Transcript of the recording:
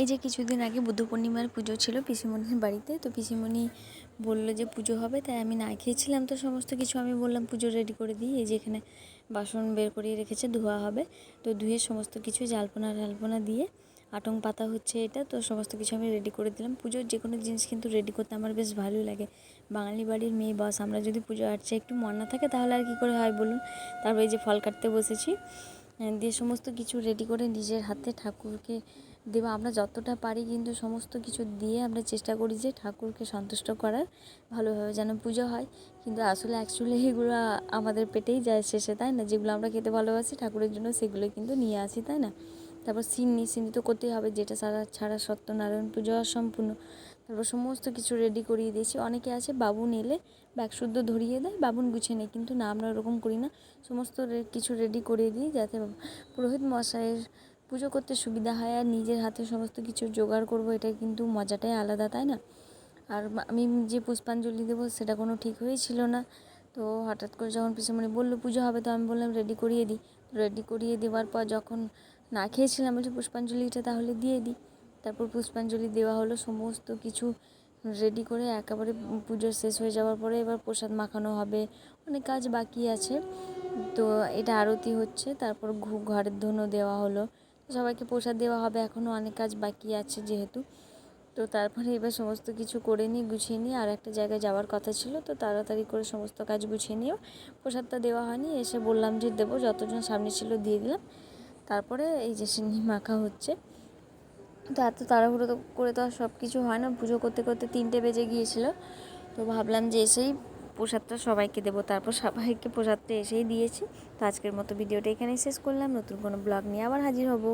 এই যে কিছুদিন আগে বুদ্ধ পূর্ণিমার পুজো ছিল পিসিমণির বাড়িতে, তো পিসিমণি বলল যে পুজো হবে, তাই আমি না খেয়েছিলাম, তো সমস্ত কিছু আমি বললাম পুজো রেডি করে দিই, এই যে এখানে বাসন বের করিয়ে রেখেছে, ধোয়া হবে, তো ধুয়ে সমস্ত কিছু জালপনা টালপনা দিয়ে আটং পাতা হচ্ছে এটা, তো সমস্ত কিছু আমি রেডি করে দিলাম। পুজোর যে কোনো জিনিস কিন্তু রেডি করতে আমার বেশ ভালোই লাগে। বাঙালি বাড়ির মেয়ে বস আমরা যদি পুজো আর্চে একটু মন না থাকে তাহলে আর কী করে হয় বলুন? তারপর এই যে ফল কাটতে বসেছি, দিয়ে সমস্ত কিছু রেডি করে নিজের হাতে ঠাকুরকে দেবো, আমরা যতটা পারি কিন্তু সমস্ত কিছু দিয়ে আমরা চেষ্টা করি যে ঠাকুরকে সন্তুষ্ট করার, ভালোভাবে যেন পুজো হয়। কিন্তু আসলে অ্যাকচুয়ালি এগুলো আমাদের পেটেই যায় শেষে, তাই না? যেগুলো আমরা খেতে ভালোবাসি ঠাকুরের জন্য সেগুলো কিন্তু নিয়ে আসি, তাই না? তারপর সিন্নি সিন্নি তো করতেই হবে, যেটা ছাড়া ছাড়া সত্যনারায়ণ পুজো অসম্পূর্ণ। তারপর সমস্ত কিছু রেডি করিয়ে দিয়েছি। অনেকে আছে বাবুন এলে ব্যাগ শুদ্ধ ধরিয়ে দেয়, বাবুন গুছিয়ে নেয়, কিন্তু না, আমরা ওরকম করি না। সমস্ত কিছু রেডি করিয়ে দিই যাতে পুরোহিত মশাইয়ের পুজো করতে সুবিধা হয় আর নিজের হাতে সমস্ত কিছু জোগাড় করব এটা কিন্তু মজাটাই আলাদা, তাই না? আর আমি যে পুষ্পাঞ্জলি দেবো সেটা কোনো ঠিক হয়েছিল না। তো হঠাৎ করে যখন পিসেমণি বলল পুজো হবে, তো আমি বললাম রেডি করিয়ে দিই। রেডি করিয়ে দেওয়ার পর যখন না খেয়েছিলাম, বলছি পুষ্পাঞ্জলিটা তাহলে দিয়ে দিই। তারপর পুষ্পাঞ্জলি দেওয়া হলো, সমস্ত কিছু রেডি করে একেবারে পুজো শেষ হয়ে যাওয়ার পরে এবার প্রসাদ মাখানো হবে, অনেক কাজ বাকি আছে। তো এটা আরতি হচ্ছে, তারপর ঘরের ধুনো দেওয়া হলো। সবাইকে প্রসাদ দেওয়া হবে এখনও অনেক কাজ বাকি আছে যেহেতু। তো তারপরে এবার সমস্ত কিছু করে নিই গুছিয়ে নিই আর একটা জায়গায় যাওয়ার কথা ছিল, তো তাড়াতাড়ি করে সমস্ত কাজ গুছিয়ে নিয়েও প্রসাদটা দেওয়া হয়নি। এসে বললাম যে দেবো, যতজন সামনে ছিল দিয়ে দিলাম। তারপরে এই যে সিন্নি মাখা হচ্ছে। তো এত তাড়াহুড়ো করে তো আর সব কিছু হয় না। পুজো করতে করতে তিনটে বেজে গিয়েছিল। তো ভাবলাম যে এসেই প্রসাদটা সবাইকে দেবো। তারপর সবাইকে প্রসাদটা এসেই দিয়েছি। তো আজকের মতো ভিডিওটা এখানেই শেষ করলাম। নতুন কোনো ব্লগ নিয়ে আবার হাজির হব।